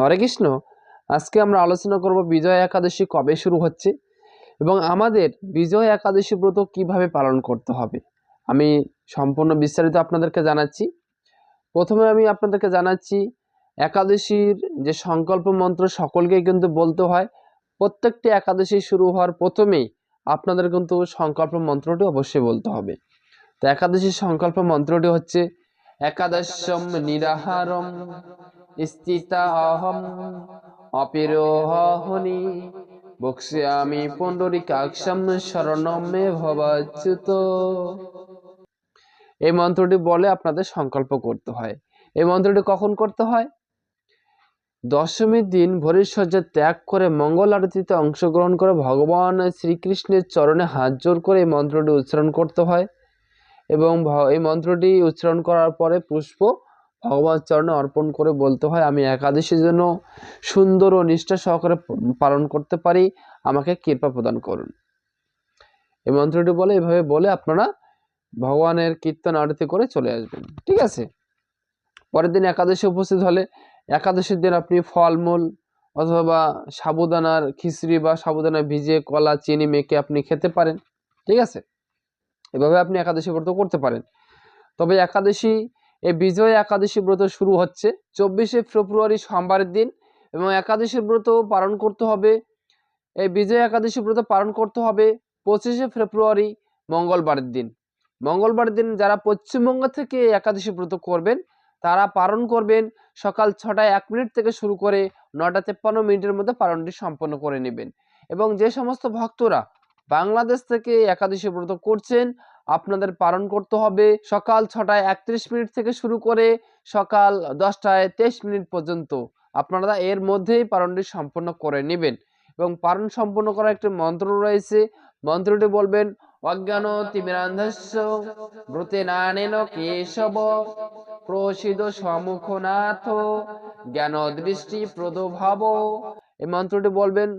হরে কৃষ্ণ। আজকে আমরা আলোচনা করব বিজয় একাদশী কবে শুরু হচ্ছে এবং আমাদের বিজয় একাদশী ব্রত কীভাবে পালন করতে হবে। আমি সম্পূর্ণ বিস্তারিত আপনাদেরকে জানাচ্ছি। প্রথমে আমি আপনাদেরকে জানাচ্ছি, একাদশীর যে সংকল্প মন্ত্র সকলকে কিন্তু বলতে হয়, প্রত্যেকটি একাদশী শুরু হওয়ার প্রথমেই আপনাদের কিন্তু সংকল্প মন্ত্রটি অবশ্যই বলতে হবে। তো একাদশীর সংকল্প মন্ত্রটি হচ্ছে, একাদশম নিরাহারম। স্থিতা অহম অপিরোহনি বক্ষ্যামি পুণ্ডরিকাক্ষম শরণম ভবাচ্যুত। এই মন্ত্রটি বলে আপনাদের সংকল্প করতে হয়। এই মন্ত্রটি কখন করতে হয়? দশমীর দিন ভোরের সজ্জা ত্যাগ করে মঙ্গল আরতিতে অংশগ্রহণ করে ভগবান শ্রীকৃষ্ণের চরণে হাত জোর করে এই মন্ত্রটি উচ্চারণ করতে হয়। এবং এই মন্ত্রটি উচ্চারণ করার পরে পুষ্প ভগবান চরণে অর্পণ করে বলতে হয়, আমি একাদশীর জন্য সুন্দর ও নিষ্ঠা সহকারে পালন করতে পারি, আমাকে কৃপা প্রদান করুন। এই মন্ত্রটি বলে, এভাবে বলে আপনারা ভগবানের কীর্তন আরতি করে চলে আসবেন। ঠিক আছে? পরের দিন একাদশী উপস্থিত হলে, একাদশীর দিন আপনি ফলমূল অথবা সাবুদানার খিচড়ি বা সাবুদানা ভিজিয়ে কলা, চিনি মেখে আপনি খেতে পারেন। ঠিক আছে? এভাবে আপনি একাদশী ব্রত করতে পারেন। তবে একাদশী এই বিজয় একাদশী ব্রত শুরু হচ্ছে। চব্বিশে ফেব্রুয়ারি সোমবারের দিন এবং একাদশী ব্রত পালন করতে হবে। এই বিজয় একাদশী ব্রত পালন করতে হবে পঁচিশে ফেব্রুয়ারি, মঙ্গলবারের দিন। মঙ্গলবারের দিন যারা পশ্চিমবঙ্গ থেকে একাদশী ব্রত করবেন, তারা পালন করবেন সকাল ছটায় এক মিনিট থেকে শুরু করে নটা তেপ্পান্ন মিনিটের মধ্যে পালনটি সম্পন্ন করে নেবেন। এবং যে সমস্ত ভক্তরা বাংলাদেশ থেকে একাদশী ব্রত করছেন আপনাদের পালন করতে হবে। সকাল ছটায় একত্রিশ মিনিট থেকে শুরু করে সকাল দশটায় তেইশ মিনিট পর্যন্ত আপনারা এর মধ্যেই পালনটি সম্পন্ন করে নেবেন। এবং পালন সম্পন্ন করার একটি মন্ত্র রয়েছে। মন্ত্রটি বলবেন, অজ্ঞান ব্রতে নানেন কেশব প্রসিদ সমুখনাথ জ্ঞান দৃষ্টি প্রদভাব এই মন্ত্রটি বলবেন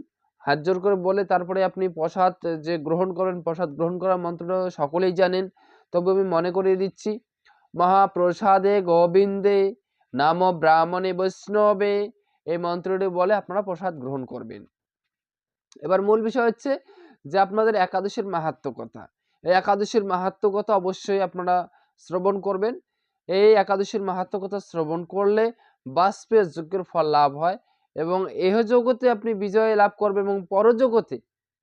হাত জোর করে বলে তারপরে আপনি প্রসাদ যে গ্রহণ করেন, প্রসাদ গ্রহণ করার মন্ত্রটা সকলেই জানেন। তবে আমি মনে করিয়ে দিচ্ছি, মহাপ্রসাদে গোবিন্দে নাম ব্রাহ্মণে বৈষ্ণবে, এই মন্ত্রটি বলে আপনারা প্রসাদ গ্রহণ করবেন। এবার মূল বিষয় হচ্ছে যে আপনাদের একাদশীর মাহাত্ম কথা এই একাদশীর মাহাত্ম কথা অবশ্যই আপনারা শ্রবণ করবেন। এই একাদশীর মাহাত্ম কথা শ্রবণ করলে বাষ্পের যজ্ঞের ফল লাভ হয়। এবং এহ জগতে আপনি বিজয় লাভ করবেন এবং পরজগতে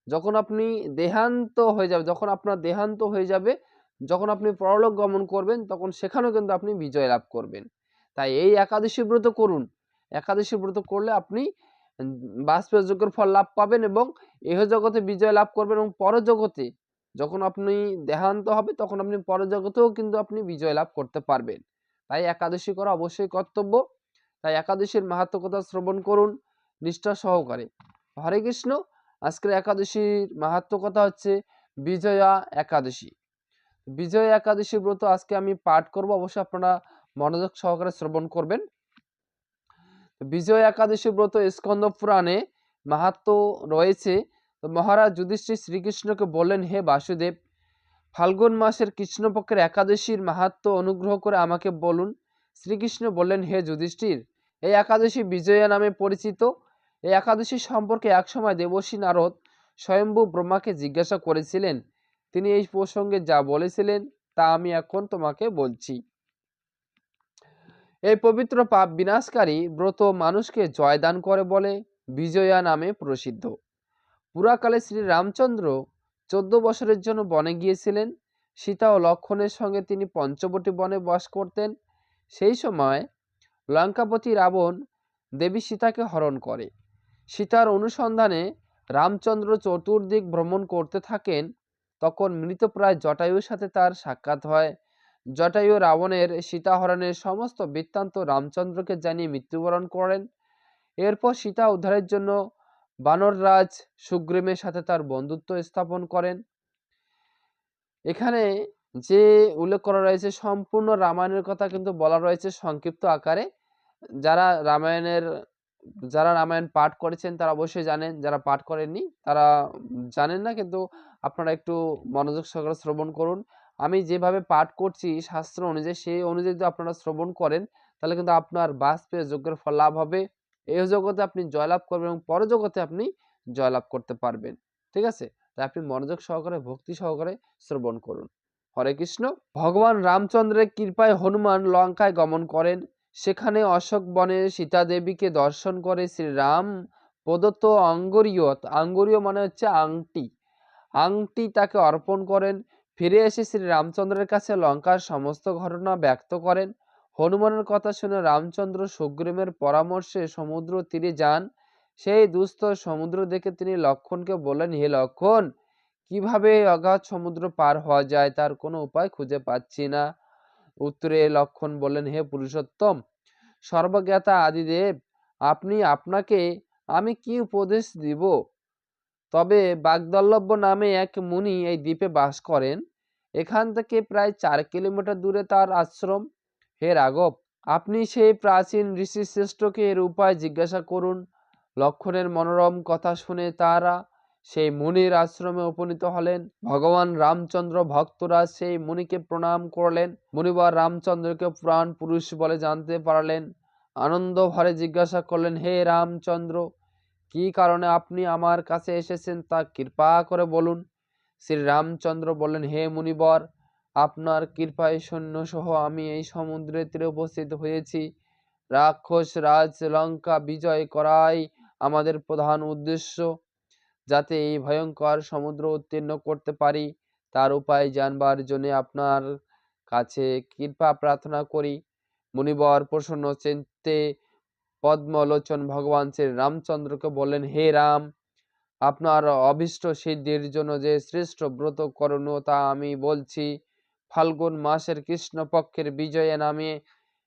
যখন আপনি দেহান্ত হয়ে যাবে যখন আপনার দেহান্ত হয়ে যাবে যখন আপনি পরলোক গমন করবেন তখন সেখানেও কিন্তু আপনি বিজয় লাভ করবেন। তাই এই একাদশী ব্রত করুন। একাদশী ব্রত করলে আপনি উম, বাষ্পের যজ্ঞের ফল লাভ পাবেন এবং এহ জগতে বিজয় লাভ করবেন এবং পরজগতে যখন আপনি দেহান্ত হবে তখন আপনি পরজগতেও কিন্তু আপনি বিজয় লাভ করতে পারবেন। তাই একাদশী করা অবশ্যই কর্তব্য। তাই একাদশীর মাহাত্ম কথা শ্রবণ করুন, নিষ্ঠা সহকারে। হরে কৃষ্ণ, আজকের একাদশীর মাহাত্ম কথা হচ্ছে বিজয়া একাদশী। বিজয়া একাদশী ব্রত আজকে আমি পাঠ করব, অবশ্যই আপনারা মনোযোগ সহকারে শ্রবণ করবেন। বিজয় একাদশী ব্রত স্কন্দ পুরাণে মাহাত্ম রয়েছে। মহারাজ যুধিষ্ঠির শ্রীকৃষ্ণকে বললেন, হে বাসুদেব, ফাল্গুন মাসের কৃষ্ণপক্ষের একাদশীর মাহাত্ম অনুগ্রহ করে আমাকে বলুন শ্রীকৃষ্ণ বললেন, হে যুধিষ্ঠির, এই একাদশী বিজয়া নামে পরিচিত। এই একাদশী সম্পর্কে একসময় দেবর্ষী নারদ স্বয়ম্ভু ব্রহ্মাকে জিজ্ঞাসা করেছিলেন। তিনি এই প্রসঙ্গে যা বলেছিলেন, তা আমি এখন তোমাকে বলছি। এই পবিত্র পাপ বিনাশকারী ব্রত মানুষকে জয়দান করে বলে বিজয়া নামে প্রসিদ্ধ। পুরাকালে শ্রী রামচন্দ্র চোদ্দ বছরের জন্য বনে গিয়েছিলেন। সীতা ও লক্ষণের সঙ্গে তিনি পঞ্চবটী বনে বাস করতেন। সেই সময় লঙ্কাপতি রাবণ দেবী সীতাকে হরণ করে। সীতার অনুসন্ধানে রামচন্দ্র চতুর্দিক ভ্রমণ করতে থাকেন। তখন মৃতপ্রায় জটায়ুর সাথে তার সাক্ষাৎ হয়। জটায়ু রাবণের সীতাহরণের সমস্ত বৃত্তান্ত রামচন্দ্রকে জানিয়ে মৃত্যুবরণ করেন। এরপর সীতা উদ্ধারের জন্য বানররাজ সুগ্রীমের সাথে তার বন্ধুত্ব স্থাপন করেন। এখানে যে উল্লেখ করা রয়েছে সম্পূর্ণ রামায়ণের কথা কিন্তু বলা রয়েছে সংক্ষিপ্ত আকারে। যারা রামায়ণের, যারা রামায়ণ পাঠ করেছেন তারা অবশ্যই জানেন, যারা পাঠ করেননি তারা জানেন না। কিন্তু আপনারা একটু মনোযোগ সহকারে শ্রবণ করুন। আমি যেভাবে পাঠ করছি শাস্ত্র অনুযায়ী, সেই অনুযায়ী যদি আপনারা শ্রবণ করেন, তাহলে কিন্তু আপনার বাষ্পের যজ্ঞের ফল লাভ হবে। এই জগতে আপনি জয়লাভ করবেন এবং পরজগতে আপনি জয়লাভ করতে পারবেন। ঠিক আছে? তাই আপনি মনোযোগ সহকারে, ভক্তি সহকারে শ্রবণ করুন। হরে কৃষ্ণ। ভগবান রামচন্দ্রের কৃপায় হনুমান লঙ্কায় গমন করেন। সেখানে অশোক বনে সীতা দেবীকে দর্শন করে শ্রীরাম প্রদত্ত অঙ্গরীয় আঙ্গুরীয় মানে হচ্ছে আংটি। আংটি তাকে অর্পণ করেন। ফিরে এসে শ্রী রামচন্দ্রের কাছে লঙ্কার সমস্ত ঘটনা ব্যক্ত করেন। হনুমানের কথা শুনে রামচন্দ্র সুগ্রীমের পরামর্শে সমুদ্র তীরে যান। সেই দুস্থ সমুদ্র দেখে তিনি লক্ষণকে বললেন, হে লক্ষণ কীভাবে অগাধ সমুদ্র পার হওয়া যায় তার কোনো উপায় খুঁজে পাচ্ছি না। উত্তরে লক্ষণ বললেন, হে পুরুষোত্তম, সর্বজ্ঞাতা আদিদেব, আপনি আপনাকে আমি কি উপদেশ দিব? তবে বাগদল্লভ্য নামে এক মুনি এই দ্বীপে বাস করেন। এখান থেকে প্রায় চার কিলোমিটার দূরে তার আশ্রম। হে রাঘব, আপনি সেই প্রাচীন ঋষি শ্রেষ্ঠকে এর উপায় জিজ্ঞাসা করুন। লক্ষণের মনোরম কথা শুনে তারা সেই মুনির আশ্রমে উপনীত হলেন। ভগবান রামচন্দ্র ভক্তরা সেই মুনিকে প্রণাম করলেন। মুনিবার রামচন্দ্রকে প্রাণ পুরুষ বলে জানতে পারলেন। আনন্দ ভরে জিজ্ঞাসা করলেন, হে রামচন্দ্র, কি কারণে আপনি আমার কাছে এসেছেন? তা কৃপা করে বলুন। শ্রী রামচন্দ্র বললেন, হে মুনিবর, আপনার কৃপায় সৈন্য সহ আমি এই সমুদ্রের তীরে উপস্থিত হয়েছি। রাক্ষস, রাজ, লঙ্কা বিজয় করাই আমাদের প্রধান উদ্দেশ্য। যাতে এই ভয়ঙ্কর সমুদ্র উত্তীর্ণ করতে পারি। তার উপায় জানবার জন্য আপনার কাছে কৃপা প্রার্থনা করি। মুনিবর প্রসন্ন চিন্তে পদ্মলোচন ভগবান শ্রী রামচন্দ্রকে বললেন, হে রাম, আপনার অভীষ্ট সিদ্ধির জন্য যে শ্রেষ্ঠ ব্রত করণীয় তা আমি বলছি। ফাল্গুন মাসের কৃষ্ণপক্ষের বিজয়ে নামে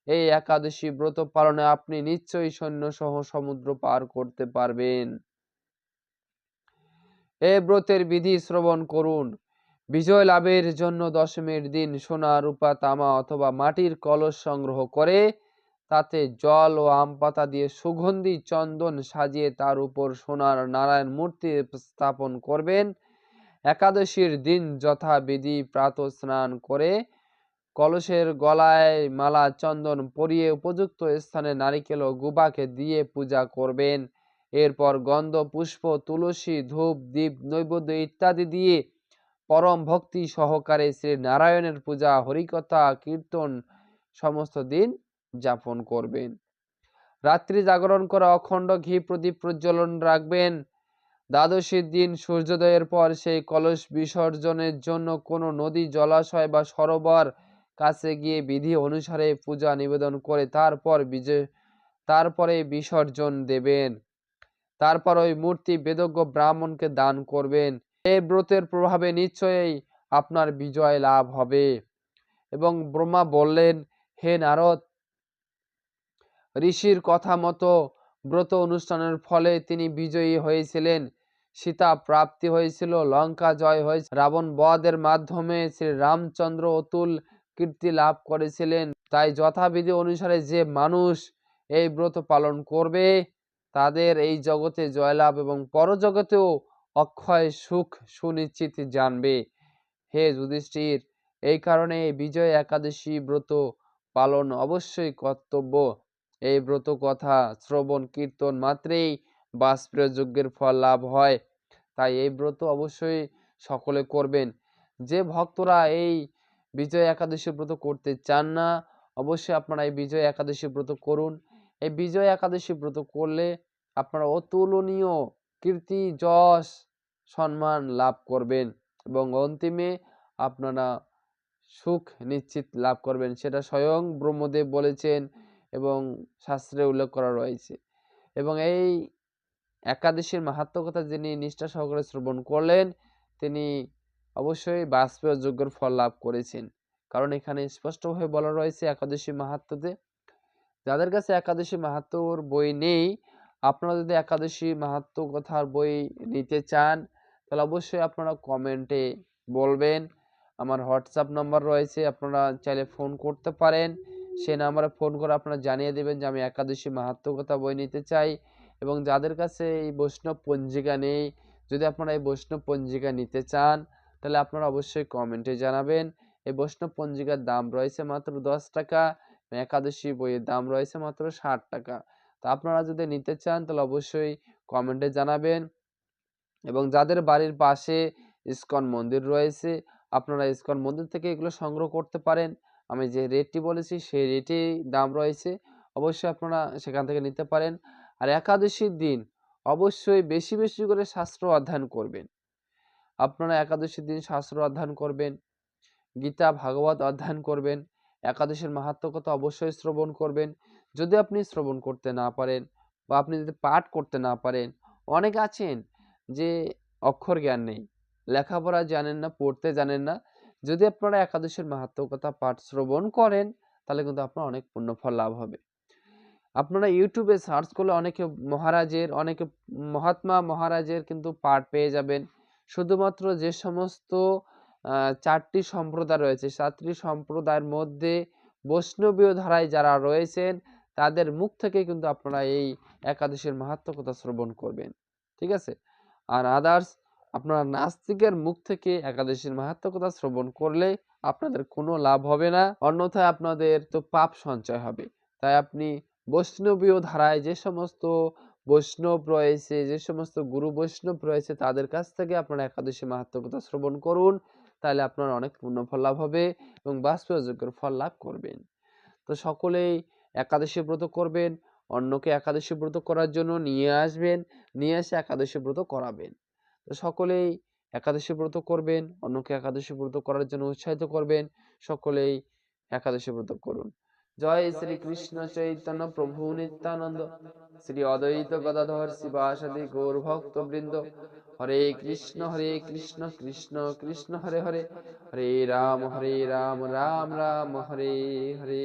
এই একাদশী ব্রত পালনে আপনি নিশ্চয়ই সৈন্য সহ সমুদ্র পার করতে পারবেন। এ ব্রতের বিধি শ্রবণ করুন। বিজয় লাভের জন্য দশমীর দিন সোনা, রূপা, তামা অথবা মাটির কলস সংগ্রহ করে, তাতে জল ও আম পাতা দিয়ে সুগন্ধি চন্দন সাজিয়ে তার উপর সোনার নারায়ণ মূর্তি স্থাপন করবেন। একাদশীর দিন যথাবিধি প্রাত স্নান করে, কলসের গলায় মালা চন্দন পরিয়ে উপযুক্ত স্থানে নারিকেল ও গুবাকে দিয়ে পূজা করবেন। এরপর গন্ধ, পুষ্প, তুলসী, ধূপ দ্বীপ নৈবেদ্য ইত্যাদি দিয়ে পরম ভক্তি সহকারে শ্রী নারায়ণের পূজা, হরিকথা, কীর্তন সমস্ত দিন যাপন করবেন। রাত্রি জাগরণ করে অখণ্ড ঘি প্রদীপ প্রজ্বলন রাখবেন। দ্বাদশীর দিন সূর্যোদয়ের পর সেই কলস বিসর্জনের জন্য কোনো নদী, জলাশয় বা সরোবর কাছে গিয়ে বিধি অনুসারে পূজা নিবেদন করে তারপর বিজয়, তারপরে বিসর্জন দেবেন। তারপর ওই মূর্তি বেদজ্ঞ ব্রাহ্মণকে দান করবেন। এই ব্রতের প্রভাবে নিশ্চয়ই আপনার বিজয় লাভ হবে। এবং ব্রহ্মা বললেন, হে নারদ, ঋষির কথা মতো ব্রত অনুষ্ঠানের ফলে তিনি বিজয়ী হয়েছিলেন। সীতা প্রাপ্তি হয়েছিল, লঙ্কা জয় হয়েছে। রাবণ বধের মাধ্যমে শ্রী রামচন্দ্র অতুল কীর্তি লাভ করেছিলেন। তাই যথাবিধি অনুসারে যে মানুষ এই ব্রত পালন করবে তাদের এই জগতে জয়লাভ এবং পরজগতেও অক্ষয়, সুখ, সুনিশ্চিত জানবে। হে যুধিষ্ঠির, এই কারণে বিজয় একাদশী ব্রত পালন অবশ্যই কর্তব্য। এই ব্রত কথা, শ্রবণ, কীর্তন মাত্রেই বাষ্পীয় যজ্ঞের ফল লাভ হয়। তাই এই ব্রত অবশ্যই সকলে করবেন। যে ভক্তরা এই বিজয় একাদশী ব্রত করতে চান না, অবশ্যই আপনারা এই বিজয় একাদশী ব্রত করুন। এই বিজয় একাদশী ব্রত করলে আপনারা অতুলনীয় কীর্তি, যশ, সম্মান লাভ করবেন এবং অন্তিমে আপনারা সুখ নিশ্চিত লাভ করবেন। সেটা স্বয়ং ব্রহ্মদেব বলেছেন এবং শাস্ত্রে উল্লেখ করা রয়েছে। এবং এই একাদশীর মাহাত্ম কথা যিনি নিষ্ঠা সহকারে শ্রবণ করলেন, তিনি অবশ্যই বাষ্পীয় যজ্ঞের ফল লাভ করেছেন। কারণ এখানে স্পষ্টভাবে বলা রয়েছে একাদশী মাহাত্মতে যাদের কাছে একাদশী মাহাত্মর বই নেই, আপনারা যদি একাদশী মাহাত্ম কথার বই নিতে চান, তাহলে অবশ্যই আপনারা কমেন্টে বলবেন। আমার হোয়াটসঅ্যাপ নাম্বার রয়েছে, আপনারা চাইলে ফোন করতে পারেন। সে নাম্বারে ফোন করে আপনারা জানিয়ে দেবেন যে আমি একাদশী মাহাত্ম কথা বই নিতে চাই এবং যাদের কাছে এই বৈষ্ণব পঞ্জিকা নেই, যদি আপনারা এই বৈষ্ণব পঞ্জিকা নিতে চান, তাহলে আপনারা অবশ্যই কমেন্টে জানাবেন। এই বৈষ্ণব পঞ্জিকার দাম রয়েছে মাত্র দশ টাকা। একাদশী বইয়ের দাম রয়েছে মাত্র ষাট টাকা। তো আপনারা যদি নিতে চান, তাহলে অবশ্যই কমেন্টে জানাবেন। এবং যাদের বাড়ির পাশে ইস্কন মন্দির রয়েছে, আপনারা ইস্কন মন্দির থেকে এগুলো সংগ্রহ করতে পারেন। আমি যে রেটটি বলেছি, সেই রেটেই দাম রয়েছে। অবশ্যই আপনারা সেখান থেকে নিতে পারেন। আর একাদশীর দিন অবশ্যই বেশি বেশি করে শাস্ত্র অধ্যয়ন করবেন। আপনারা একাদশীর দিন শাস্ত্র অধ্যয়ন করবেন, গীতা, ভাগবত অধ্যয়ন করবেন। একাদশীর মাহাত্ম কথা অবশ্যই শ্রবণ করবেন। যদি আপনি শ্রবণ করতে না পারেন বা আপনি যদি পাঠ করতে না পারেন, অনেক আছেন যে অক্ষর জ্ঞান নেই, লেখাপড়া জানেন না, পড়তে জানেন না, যদি আপনারা একাদশীর মাহাত্ম কথা পাঠ শ্রবণ করেন, তাহলে কিন্তু আপনার অনেক পুণ্যফল লাভ হবে। আপনারা ইউটিউবে সার্চ করলে অনেকে মহারাজের, অনেকে মহাত্মা মহারাজের কিন্তু পাঠ পেয়ে যাবেন। শুধুমাত্র যে সমস্ত চারটি সম্প্রদায় রয়েছে। চারটি সম্প্রদায়ের মধ্যে বৈষ্ণবীয় ধারায় যারা রয়েছেন, তাদের মুখ থেকে কিন্তু আপনারা এই একাদশীর মাহাত্ম কথা শ্রবণ করবেন। ঠিক আছে? আর আদার্স আপনারা নাস্তিকের মুখ থেকে একাদশীর মাহাত্ম কথা শ্রবণ করলে আপনাদের কোনো লাভ হবে না। অন্যথায় আপনাদের তো পাপ সঞ্চয় হবে। তাই আপনি বৈষ্ণবীয় ধারায় যে সমস্ত বৈষ্ণব রয়েছে, যে সমস্ত গুরু বৈষ্ণব রয়েছে, তাদের কাছ থেকে আপনারা একাদশী মাহাত্ম কথা শ্রবণ করুন। তাহলে আপনার অনেক পূর্ণ পুণ্যফল লাভ হবে এবং বাষ্পযোগ্যের ফল লাভ করবেন। তো সকলেই একাদশী ব্রত করবেন, অন্যকে একাদশী ব্রত করার জন্য নিয়ে আসবেন, নিয়ে এসে একাদশী ব্রত করাবেন। তো সকলেই একাদশী ব্রত করবেন, অন্যকে একাদশী ব্রত করার জন্য উৎসাহিত করবেন, সকলেই একাদশী ব্রত করুন। জয় শ্রী কৃষ্ণ চৈতন্য প্রভু নিত্যানন্দ। শ্রী অদ্বৈত গদাধর শিবাসাদি গৌর ভক্ত বৃন্দ হরে কৃষ্ণ হরে কৃষ্ণ কৃষ্ণ কৃষ্ণ হরে হরে হরে রাম হরে রাম রাম রাম হরে হরে